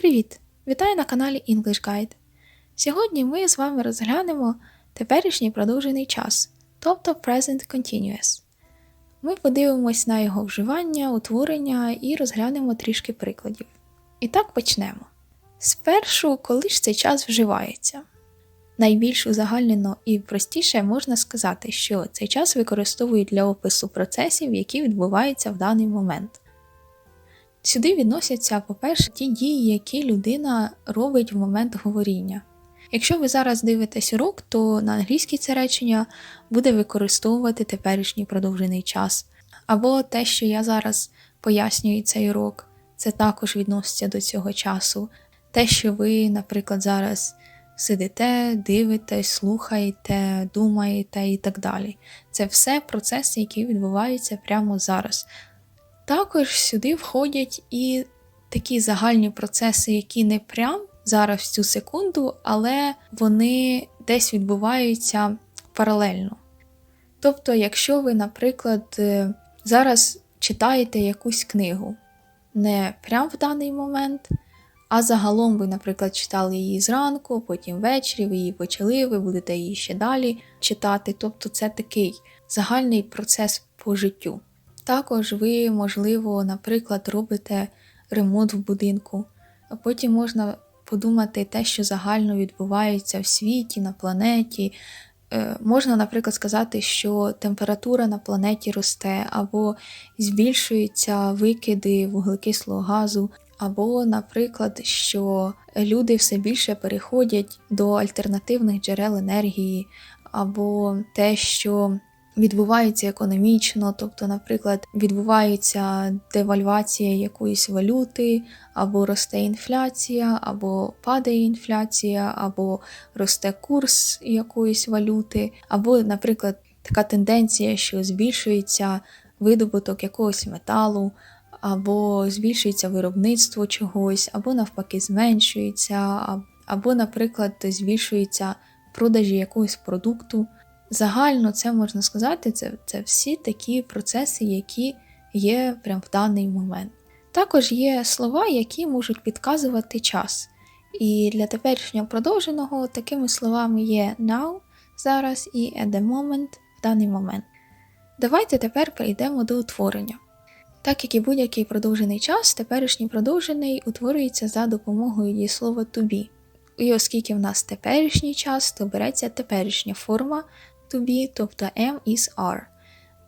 Привіт! Вітаю на каналі English Guide. Сьогодні ми з вами розглянемо теперішній продовжений час, тобто Present Continuous. Ми подивимось на його вживання, утворення і розглянемо трішки прикладів. І так почнемо. Спершу, коли ж цей час вживається. Найбільш узагальнено і простіше можна сказати, що цей час використовують для опису процесів, які відбуваються в даний момент. Сюди відносяться, по-перше, ті дії, які людина робить в момент говоріння. Якщо ви зараз дивитесь урок, то на англійській це речення буде використовувати теперішній продовжений час. Або те, що я зараз пояснюю цей урок, це також відноситься до цього часу. Те, що ви, наприклад, зараз сидите, дивитесь, слухаєте, думаєте і так далі. Це все процеси, які відбуваються прямо зараз. Також сюди входять і такі загальні процеси, які не прям зараз в цю секунду, але вони десь відбуваються паралельно. Тобто, якщо ви, наприклад, е, зараз читаєте якусь книгу, не прямо в даний момент, а загалом ви, наприклад, читали її зранку, потім ввечері, ви її почали, ви будете її ще далі читати. Тобто це такий загальний процес по життю. Також ви, можливо, наприклад, робите ремонт в будинку, а потім можна подумати те, що загально відбувається в світі, на планеті. Е, можна, наприклад, сказати, що температура на планеті росте, або збільшуються викиди вуглекислого газу, або, наприклад, що люди все більше переходять до альтернативних джерел енергії, або те, що відбувається економічно, тобто, наприклад, відбувається девальвація якоїсь валюти, або росте інфляція, або падає інфляція, або росте курс якоїсь валюти, або, наприклад, така тенденція, що збільшується видобуток якогось металу. Або збільшується виробництво чогось, або навпаки зменшується, або, наприклад, збільшується продажі якогось продукту. Загально це можна сказати, це, це всі такі процеси, які є прямо в даний момент. Також є слова, які можуть підказувати час. І для теперішнього продовженого такими словами є now зараз і at the moment в даний момент. Давайте тепер перейдемо до утворення. Так як і будь-який продовжений час, теперішній продовжений утворюється за допомогою дієслова to be. І оскільки в нас теперішній час, то береться теперішня форма to be, тобто am is are.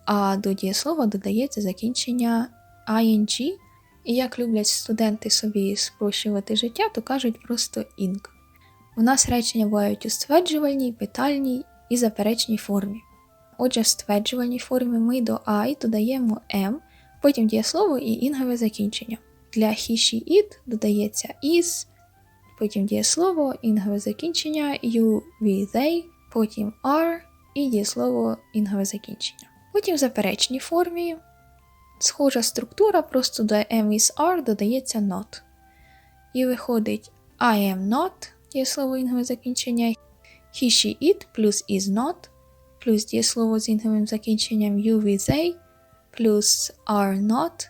А до дієслова додається закінчення ing, і як люблять студенти собі спрощувати життя, то кажуть просто ing. У нас речення бувають у стверджувальній, питальній і заперечній формі. Отже, в стверджувальній формі ми до I додаємо am, потім дієслово і інгове закінчення. Для he, she, it додається is, потім дієслово, інгове закінчення, you, we, they, потім are, і дієслово інгове закінчення. Потім в заперечній формі схожа структура, просто до am is are додається not. І виходить I am not дієслово інгове закінчення, he, she, it плюс is not, плюс дієслово з інговим закінченням you, we, they, плюс are not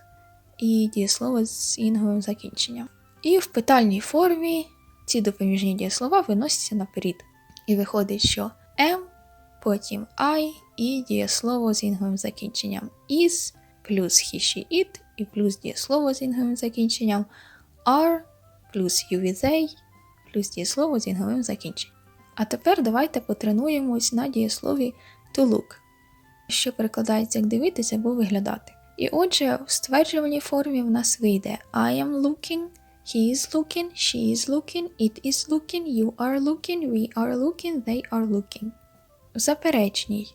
і дієслово з інговим закінченням. І в питальній формі ці допоміжні дієслова виносяться наперед. І виходить, що потім I і дієслово з інговим закінченням is, плюс he, she, it, і плюс дієслово з інговим закінченням are, плюс you, with they, плюс дієслово з інговим закінченням. А тепер давайте потренуємось на дієслові to look, що перекладається як дивитися або виглядати. І отже, в стверджувальній формі в нас вийде I am looking, he is looking, she is looking, it is looking, you are looking, we are looking, they are looking. Заперечній.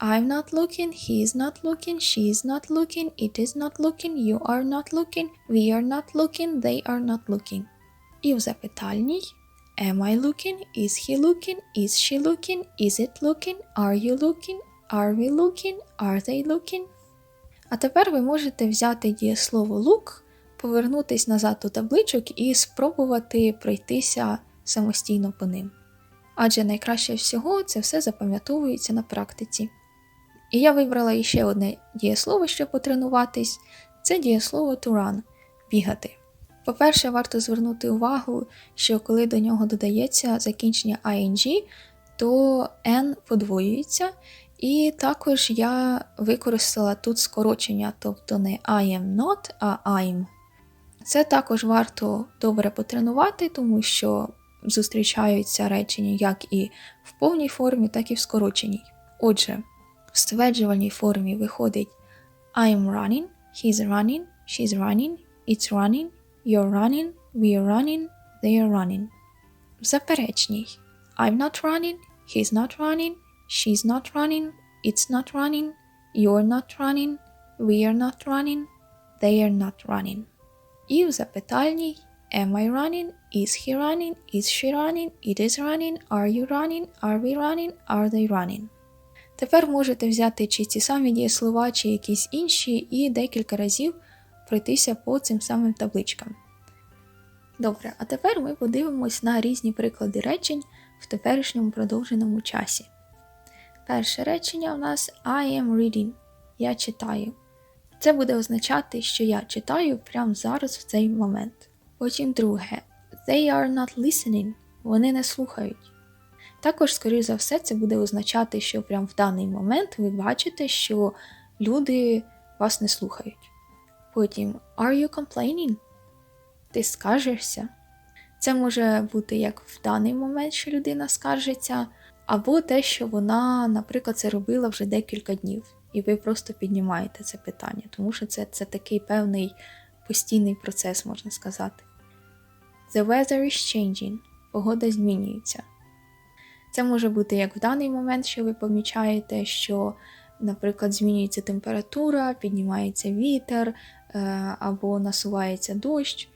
I'm not looking, he is not looking, she is not looking, it is not looking, you are not looking, we are not looking, they are not looking. І в запитальній. Am I looking? Is he looking? Is she looking? Is it looking? Are you looking? Are we looking? Are they looking? А тепер ви можете взяти дієслово look, повернутись назад до табличок і спробувати пройтися самостійно по ним адже найкраще всього це все запам'ятовується на практиці. І я вибрала іще одне дієслово, щоб потренуватись це дієслово to run бігати. По-перше, варто звернути увагу, що коли до нього додається закінчення ing, то n подвоюється. І також я використала тут скорочення, тобто не I am not, а I'm. Це також варто добре потренувати, тому що зустрічаються речення як і в повній формі, так і в скороченій. Отже, в стверджувальній формі виходить I'm running, he's running, she's running, it's running, you're running, we're running, they're running. В заперечній I'm not running, he's not running, she's not running, it's not running, you're not running, we're not running, they're not running. І в запитальній Am I running? Is he running? Is she running? It is running. Are you running? Are we running? Are they running? Тепер можете взяти чи ці самі дієслова, чи якісь інші, і декілька разів пройтися по цим самим табличкам. Добре, а тепер ми подивимось на різні приклади речень в теперішньому продовженому часі. Перше речення у нас I am reading. Я читаю. Це буде означати, що я читаю прямо зараз в цей момент. Потім друге They are not listening. Вони не слухають. Також, скоріш за все, це буде означати, що прямо в даний момент ви бачите, що люди вас не слухають. Потім Are you complaining? Ти скаржишся. Це може бути як в даний момент, що людина скаржиться, або те, що вона, наприклад, це робила вже декілька днів, і ви просто піднімаєте це питання, тому що це, це такий певний постійний процес, можна сказати. The weather is changing. Погода змінюється. Це може бути як в даний момент, що ви помічаєте, що, наприклад, змінюється температура, піднімається вітер е, або насувається дощ,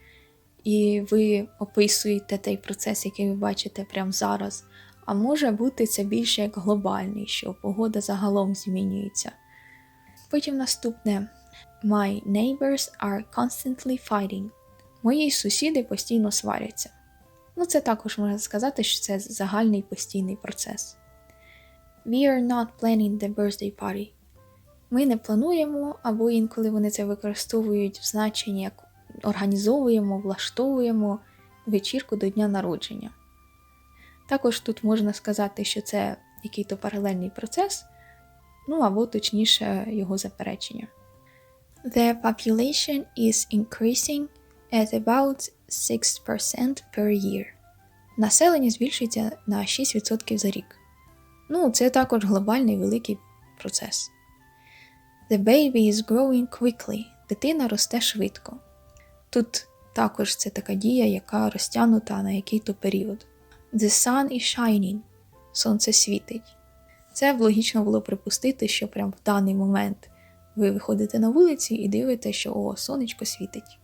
і ви описуєте той процес, який ви бачите прямо зараз. А може бути це більше як глобальний, що погода загалом змінюється. Потім наступне: My neighbors are constantly fighting. Мої сусіди постійно сваряться. Ну, це також можна сказати, що це загальний постійний процес. We are not planning the birthday party. Ми не плануємо, або інколи вони це використовують в значенні як організовуємо, влаштовуємо вечірку до дня народження. Також тут можна сказати, що це який-то паралельний процес, ну або точніше його заперечення. The population is increasing at about 6% per year. Населення збільшується на 6% за рік. Ну, це також глобальний великий процес. The baby is growing quickly. Дитина росте швидко. Тут також це така дія, яка розтягнута на який-то період. The sun is shining. Сонце світить. Це б логічно було припустити, що прямо в даний момент ви виходите на вулиці і дивитеся, що о, сонечко світить.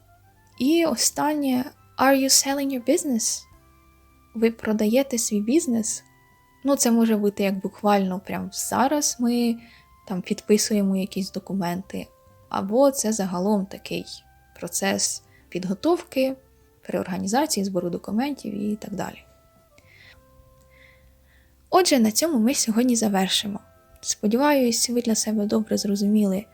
І останнє Are you selling your business? Ви продаєте свій бізнес? Ну, це може бути як буквально прямо зараз ми там підписуємо якісь документи, або це загалом такий процес підготовки, переорганізації, збору документів і так далі. Отже, на цьому ми сьогодні завершимо. Сподіваюсь, ви для себе добре зрозуміли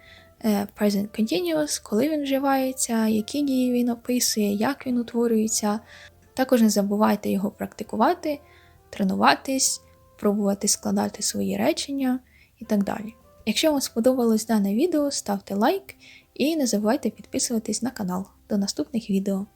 Present Continuous, коли він вживається, які дії він описує, як він утворюється. Також не забувайте його практикувати, тренуватись, пробувати складати свої речення і так далі. Якщо вам сподобалось дане відео, ставте лайк і не забувайте підписуватись на канал. До наступних відео!